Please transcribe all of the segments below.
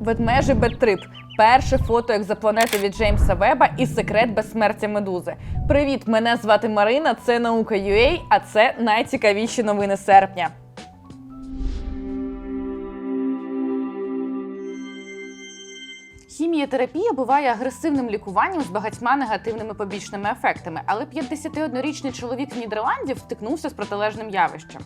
Ведмежий беттрип. Перше фото екзопланети від Джеймса Веба і секрет безсмертя медузи. Привіт! Мене звати Марина. Це наука UA, а це найцікавіші новини серпня. Хімієтерапія буває агресивним лікуванням з багатьма негативними побічними ефектами, але 51-річний чоловік з Нідерландів стикнувся з протилежним явищем.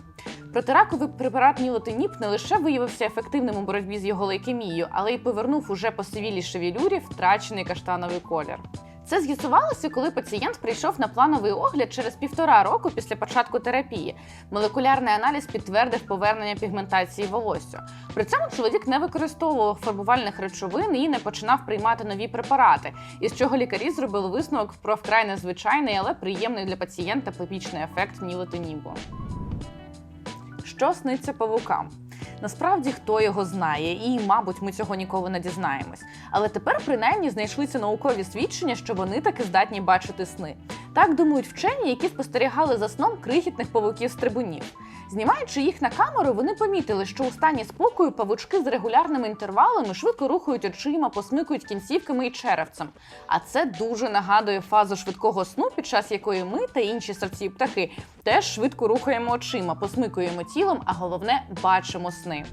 Протираковий препарат Нілотиніп не лише виявився ефективним у боротьбі з його лейкемією, але й повернув уже посивілій шевелюрі втрачений каштановий колір. Це з'ясувалося, коли пацієнт прийшов на плановий огляд через півтора року після початку терапії. Молекулярний аналіз підтвердив повернення пігментації волосся. При цьому чоловік не використовував фарбувальних речовин і не починав приймати нові препарати, із чого лікарі зробили висновок про вкрай незвичайний, але приємний для пацієнта побічний ефект нілотинібу. Що сниться павукам? Насправді хто його знає, і, мабуть, ми цього ніколи не дізнаємось. Але тепер принаймні знайшлися наукові свідчення, що вони таки здатні бачити сни. Так думають вчені, які спостерігали за сном крихітних павуків-стрибунів. Знімаючи їх на камеру, вони помітили, що у стані спокою павучки з регулярними інтервалами швидко рухають очима, посмикують кінцівками і черевцем. А це дуже нагадує фазу швидкого сну, під час якої ми та інші савці птахи теж швидко рухаємо очима, посмикуємо тілом, а головне бачимо сни.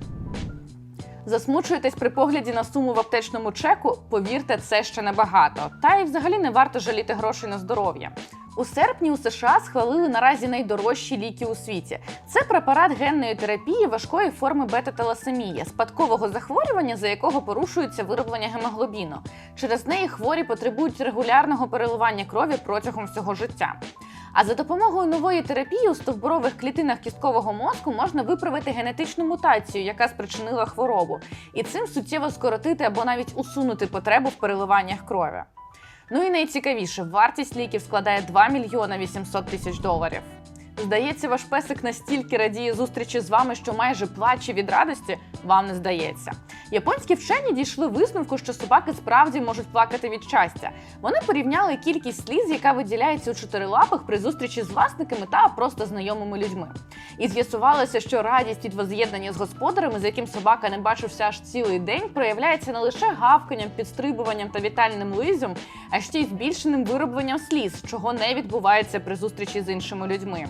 Засмучуєтесь при погляді на суму в аптечному чеку? Повірте, це ще небагато. Та й взагалі не варто жаліти грошей на здоров'я. У серпні у США схвалили наразі найдорожчі ліки у світі. Це препарат генної терапії важкої форми бета-таласемії, спадкового захворювання, за якого порушується вироблення гемоглобіну. Через неї хворі потребують регулярного переливання крові протягом всього життя. А за допомогою нової терапії у стовбурових клітинах кісткового мозку можна виправити генетичну мутацію, яка спричинила хворобу, і цим суттєво скоротити або навіть усунути потребу в переливаннях крові. Ну і найцікавіше, вартість ліків складає 2 мільйона 800 тисяч доларів. Здається, ваш песик настільки радіє зустрічі з вами, що майже плаче від радості, вам не здається. Японські вчені дійшли висновку, що собаки справді можуть плакати від щастя. Вони порівняли кількість сліз, яка виділяється у чотирилапих при зустрічі з власниками та просто знайомими людьми. І з'ясувалося, що радість від воз'єднання з господарем, з яким собака не бачився аж цілий день, проявляється не лише гавканням, підстрибуванням та вітальним лизем, а ще й збільшеним виробленням сліз, чого не відбувається при зустрічі з іншими людьми.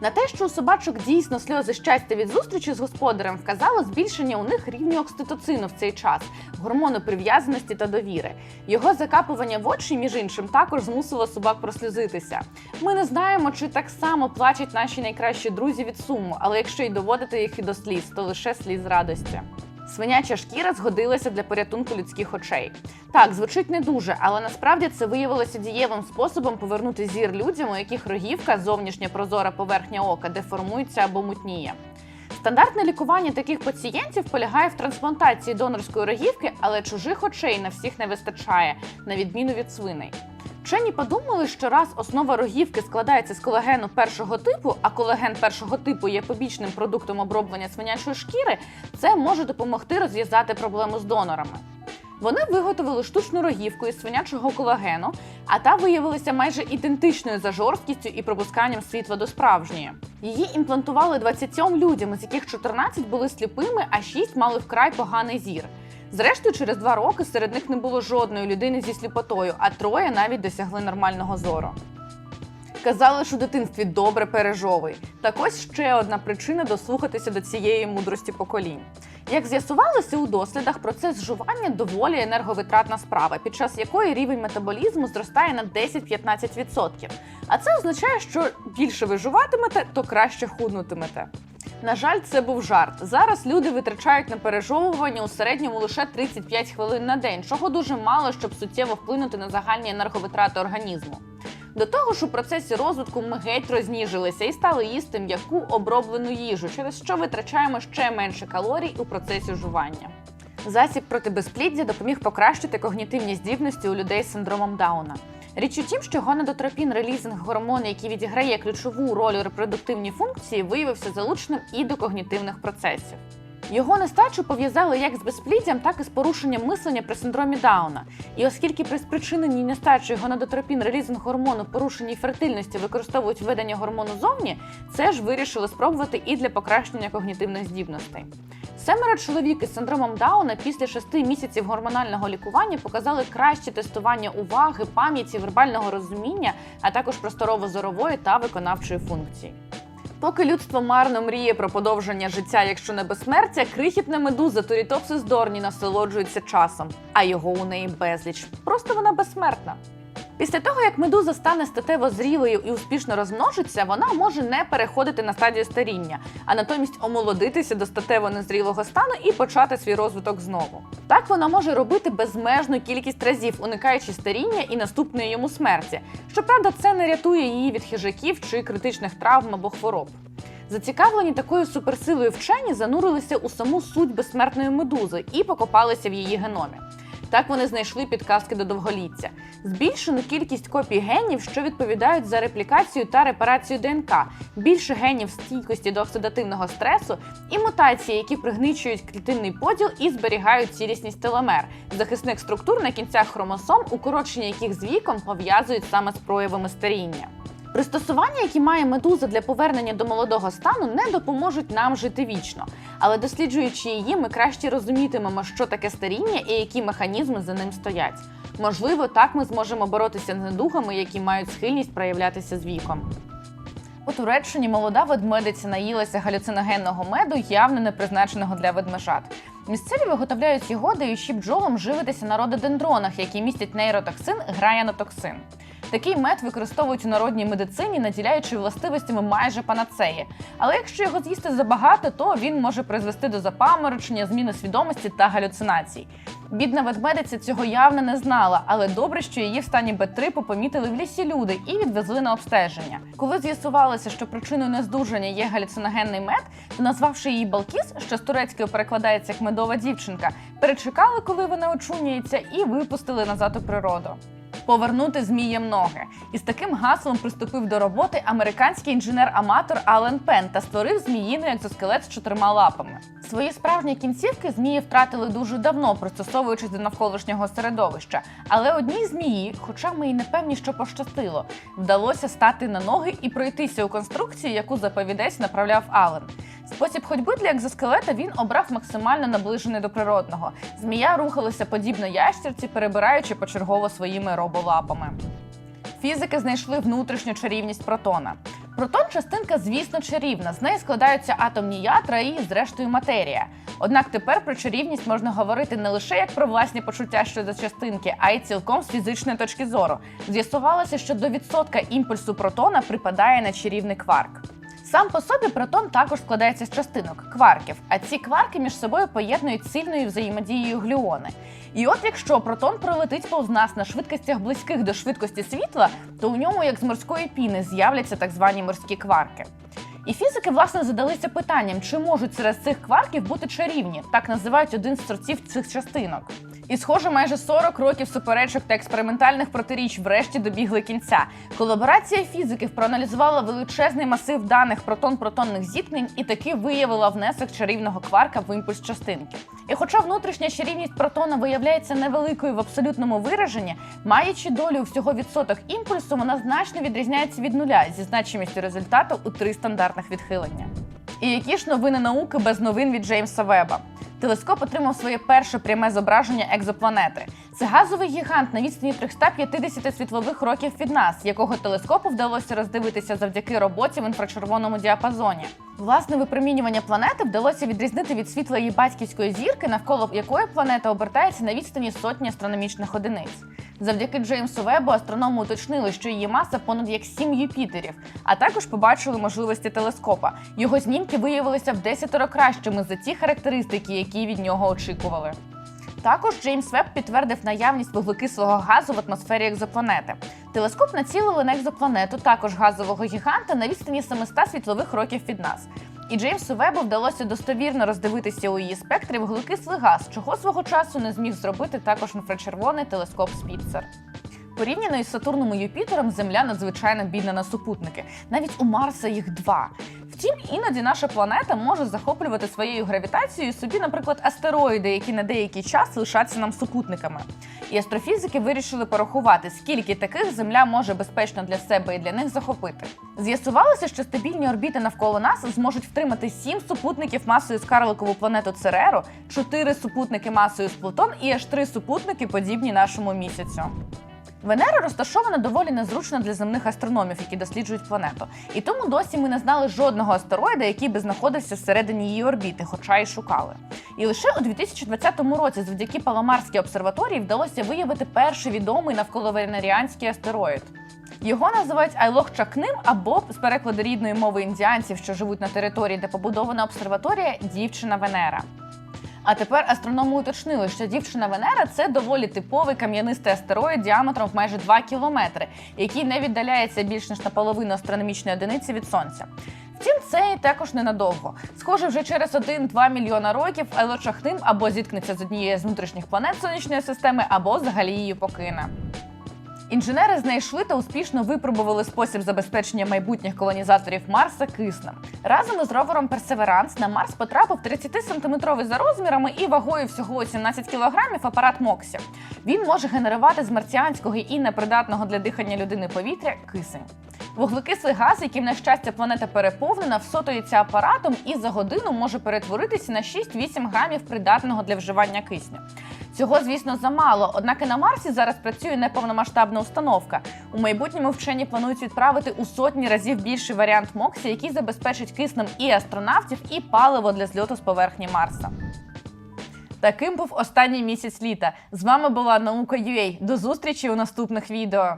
На те, що у собачок дійсно сльози щастя від зустрічі з господарем, вказало збільшення у них рівня окситоцину в цей час, гормону прив'язаності та довіри. Його закапування в очі, між іншим, також змусило собак прослізитися. Ми не знаємо, чи так само плачуть наші найкращі друзі від суму, але якщо й доводити їх і до сліз, то лише сліз радості. Свиняча шкіра згодилася для порятунку людських очей. Так, звучить не дуже, але насправді це виявилося дієвим способом повернути зір людям, у яких рогівка, зовнішня прозора поверхня ока, деформується або мутніє. Стандартне лікування таких пацієнтів полягає в трансплантації донорської рогівки, але чужих очей на всіх не вистачає, на відміну від свиней. Вчені подумали, що раз основа рогівки складається з колагену першого типу, а колаген першого типу є побічним продуктом оброблення свинячої шкіри, це може допомогти розв'язати проблему з донорами. Вони виготовили штучну рогівку із свинячого колагену, а та виявилася майже ідентичною за жорсткістю і пропусканням світла до справжньої. Її імплантували 27 людям, з яких 14 були сліпими, а 6 мали вкрай поганий зір. Зрештою, через два роки серед них не було жодної людини зі сліпотою, а троє навіть досягли нормального зору. Казали, що у дитинстві добре пережовуй. Так ось ще одна причина дослухатися до цієї мудрості поколінь. Як з'ясувалося у дослідах, процес жування доволі енерговитратна справа, під час якої рівень метаболізму зростає на 10-15%. А це означає, що більше ви жуватимете, то краще худнутимете. На жаль, це був жарт. Зараз люди витрачають на пережовування у середньому лише 35 хвилин на день, чого дуже мало, щоб суттєво вплинути на загальні енерговитрати організму. До того ж, у процесі розвитку ми геть розніжилися і стали їсти м'яку оброблену їжу, через що витрачаємо ще менше калорій у процесі жування. Засіб проти безпліддя допоміг покращити когнітивні здібності у людей з синдромом Дауна. Річ у тім, що гонадотропін релізинг гормон, який відіграє ключову роль у репродуктивній функції, виявився залученим і до когнітивних процесів. Його нестачу пов'язали як з безпліддям, так і з порушенням мислення при синдромі Дауна. І оскільки при спричиненій нестачі гонадотропін релізинг гормону порушеній фертильності використовують введення гормону зовні, це ж вирішили спробувати і для покращення когнітивних здібностей. Семеро чоловік із синдромом Дауна після шести місяців гормонального лікування показали краще тестування уваги, пам'яті, вербального розуміння, а також просторово-зорової та виконавчої функції. Поки людство марно мріє про подовження життя, якщо не безсмертя, крихітна медуза Торітопсис дорні насолоджується часом, а його у неї безліч. Просто вона безсмертна. Після того, як медуза стане статево зрілою і успішно розмножиться, вона може не переходити на стадію старіння, а натомість омолодитися до статево незрілого стану і почати свій розвиток знову. Так вона може робити безмежну кількість разів, уникаючи старіння і наступної йому смерті. Щоправда, це не рятує її від хижаків чи критичних травм або хвороб. Зацікавлені такою суперсилою вчені занурилися у саму суть безсмертної медузи і покопалися в її геномі. Так вони знайшли підказки до довголіття, збільшену кількість копій генів, що відповідають за реплікацію та репарацію ДНК, більше генів стійкості до оксидативного стресу і мутації, які пригничують клітинний поділ і зберігають цілісність теломер, захисних структур на кінцях хромосом, укорочення яких з віком пов'язують саме з проявами старіння. Пристосування, які має медуза для повернення до молодого стану, не допоможуть нам жити вічно, але досліджуючи її, ми краще розумітимемо, що таке старіння і які механізми за ним стоять. Можливо, так ми зможемо боротися з недугами, які мають схильність проявлятися з віком. У Туреччині молода ведмедиця наїлася галюциногенного меду, явно не призначеного для ведмежат. Місцеві виготовляють його, даючи бджолам живитися на рододендронах, які містять нейротоксин граянотоксин. Такий мед використовують у народній медицині, наділяючи властивостями майже панацеї. Але якщо його з'їсти забагато, то він може призвести до запаморочення, зміни свідомості та галюцинацій. Бідна ведмедиця цього явно не знала, але добре, що її в стані Б3 попомітили в лісі люди і відвезли на обстеження. Коли з'ясувалося, що причиною нездужання є галюциногенний мед, то назвавши її Балкіс, що з турецької перекладається як медова дівчинка, перечекали, коли вона очуняється, і випустили назад у природу. Повернути змієм ноги. І з таким гаслом приступив до роботи американський інженер-аматор Ален Пен та створив зміїний екзоскелет з чотирма лапами. Свої справжні кінцівки змії втратили дуже давно, пристосовуючись до навколишнього середовища. Але одній змії, хоча ми й не певні, що пощастило, вдалося стати на ноги і пройтися у конструкції, яку заповідець направляв Ален. Спосіб ходьби для екзоскелета він обрав максимально наближений до природного. Змія рухалася подібно ящерці, перебираючи почергово своїми роболапами. Фізики знайшли внутрішню чарівність протона. Протон частинка, звісно, чарівна. З неї складаються атомні ядра і, зрештою, матерія. Однак тепер про чарівність можна говорити не лише як про власні почуття щодо частинки, а й цілком з фізичної точки зору. З'ясувалося, що до відсотка імпульсу протона припадає на чарівний кварк. Сам по собі протон також складається з частинок кварків, а ці кварки між собою поєднують сильною взаємодією глюони. І от якщо протон пролетить повз нас на швидкостях близьких до швидкості світла, то у ньому, як з морської піни, з'являться так звані морські кварки. І фізики власне задалися питанням, чи можуть серед цих кварків бути чарівні, так називають один з сорців цих частинок. І, схоже, майже 40 років суперечок та експериментальних протиріч врешті добігли кінця. Колаборація фізиків проаналізувала величезний масив даних протон-протонних зіткнень і таки виявила внесок чарівного кварка в імпульс частинки. І хоча внутрішня чарівність протона виявляється невеликою в абсолютному вираженні, маючи долю всього відсоток імпульсу, вона значно відрізняється від нуля зі значимістю результату у три стандартних відхилення. І які ж новини науки без новин від Джеймса Веба? Телескоп отримав своє перше пряме зображення екзопланети. Це газовий гігант на відстані 350 світлових років від нас, якого телескопу вдалося роздивитися завдяки роботі в інфрачервоному діапазоні. Власне випромінювання планети вдалося відрізнити від світла її батьківської зірки, навколо якої планета обертається на відстані сотні астрономічних одиниць. Завдяки Джеймсу Вебу астрономи уточнили, що її маса понад як 7 Юпітерів, а також побачили можливості телескопа. Його знімки виявилися в десятеро кращими за ті характеристики, які від нього очікували. Також Джеймс Веб підтвердив наявність вуглекислого газу в атмосфері екзопланети. Телескоп націлили на екзопланету, також газового гіганта, на відстані 700 світлових років від нас. І Джеймсу Вебу вдалося достовірно роздивитися у її спектрі вуглекислий газ, чого свого часу не зміг зробити також інфрачервоний телескоп Спіцер. Порівняно із Сатурном і Юпітером, Земля надзвичайно бідна на супутники. Навіть у Марса їх два. Втім, іноді наша планета може захоплювати своєю гравітацією собі, наприклад, астероїди, які на деякий час лишаться нам супутниками. І астрофізики вирішили порахувати, скільки таких Земля може безпечно для себе і для них захопити. З'ясувалося, що стабільні орбіти навколо нас зможуть втримати сім супутників масою з карликову планету Цереру, чотири супутники масою з Плутон і аж три супутники, подібні нашому місяцю. Венера розташована доволі незручно для земних астрономів, які досліджують планету. І тому досі ми не знали жодного астероїда, який би знаходився всередині її орбіти, хоча й шукали. І лише у 2020 році, завдяки Паламарській обсерваторії, вдалося виявити перший відомий навколовенеріанський астероїд. Його називають Айлох Чакним або з перекладу рідної мови індіанців, що живуть на території, де побудована обсерваторія, дівчина Венера. А тепер астрономи уточнили, що дівчина Венера це доволі типовий кам'янистий астероїд діаметром в майже 2 кілометри, який не віддаляється більш ніж на половину астрономічної одиниці від сонця. Втім, це і також ненадовго. Схоже, вже через 1-2 мільйона років Елочахним або зіткнеться з однією з внутрішніх планет сонячної системи, або взагалі її покине. Інженери знайшли та успішно випробували спосіб забезпечення майбутніх колонізаторів Марса киснем. Разом із ровером Персеверанс на Марс потрапив 30-сантиметровий за розмірами і вагою всього 17 кілограмів апарат Моксі. Він може генерувати з марсіанського і непридатного для дихання людини повітря кисень. Вуглекислий газ, яким на щастя планета переповнена, всотується апаратом і за годину може перетворитися на 6-8 грамів придатного для вживання кисню. Цього, звісно, замало. Однак і на Марсі зараз працює неповномасштабна установка. У майбутньому вчені планують відправити у сотні разів більший варіант Моксі, який забезпечить киснем і астронавтів, і паливо для зльоту з поверхні Марса. Таким був останній місяць літа. З вами була наука UA. До зустрічі у наступних відео.